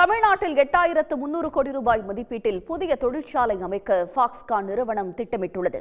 தமிழ்நாட்டில் எட்டாயிரத்து முன்னூறு கோடி ரூபாய் மதிப்பீட்டில் புதிய தொழிற்சாலை அமைக்க ஃபாக்ஸ்கான் நிறுவனம் திட்டமிட்டுள்ளது.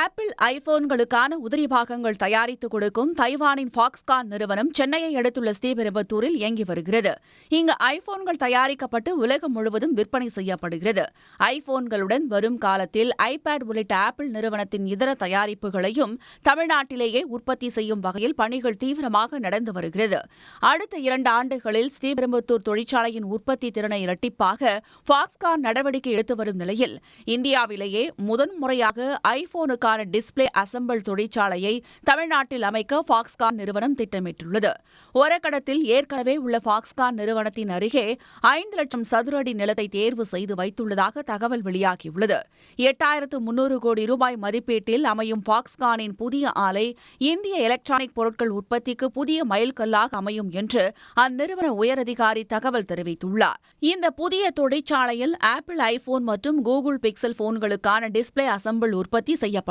ஆப்பிள் ஐபோன்களுக்கான உதிரி பாகங்கள் தயாரித்து கொடுக்கும் தைவானின் ஃபாக்ஸ்கான் நிறுவனம் சென்னையை அடுத்துள்ள ஸ்ரீபெரும்புத்தூரில் இயங்கி வருகிறது. இங்கு ஐபோன்கள் தயாரிக்கப்பட்டு உலகம் முழுவதும் விற்பனை செய்யப்படுகிறது. ஐபோன்களுடன் வரும் காலத்தில் ஐபேட் உள்ளிட்ட ஆப்பிள் நிறுவனத்தின் இதர தயாரிப்புகளையும் தமிழ்நாட்டிலேயே உற்பத்தி செய்யும் வகையில் பணிகள் தீவிரமாக நடந்து வருகிறது. அடுத்த இரண்டு ஆண்டுகளில் ஸ்ரீபெரும்புத்தூர் தொழிற்சாலையின் உற்பத்தி திறனை இரட்டிப்பாக ஃபாக்ஸ்கான் நடவடிக்கை எடுத்து வரும் நிலையில் இந்தியாவிலேயே முதன்முறையாக ஐபோனுக்கான டிஸ்ப்ளே அசம்பிள் தொழிற்சாலையை தமிழ்நாட்டில் அமைக்க ஃபாக்ஸ்கான் நிறுவனம் திட்டமிட்டுள்ளது. ஒரக்கடத்தில் ஏற்கனவே உள்ள ஃபாக்ஸ்கான் நிறுவனத்தின் அருகே ஐந்து லட்சம் சதுர அடி நிலத்தை தேர்வு செய்து வைத்துள்ளதாக தகவல் வெளியாகியுள்ளது. எட்டாயிரத்து முன்னூறு கோடி ரூபாய் மதிப்பீட்டில் அமையும் ஃபாக்ஸ்கானின் புதிய ஆலை இந்திய எலக்ட்ரானிக் பொருட்கள் உற்பத்திக்கு புதிய மைல்கல்லாக அமையும் என்று அந்நிறுவன உயரதிகாரி தகவல் தெரிவித்துள்ளார். இந்த புதிய தொழிற்சாலையில் ஆப்பிள் ஐபோன் மற்றும் கூகுள் பிக்சல் போன்களுக்கான டிஸ்பிளே அசம்பிள் உற்பத்தி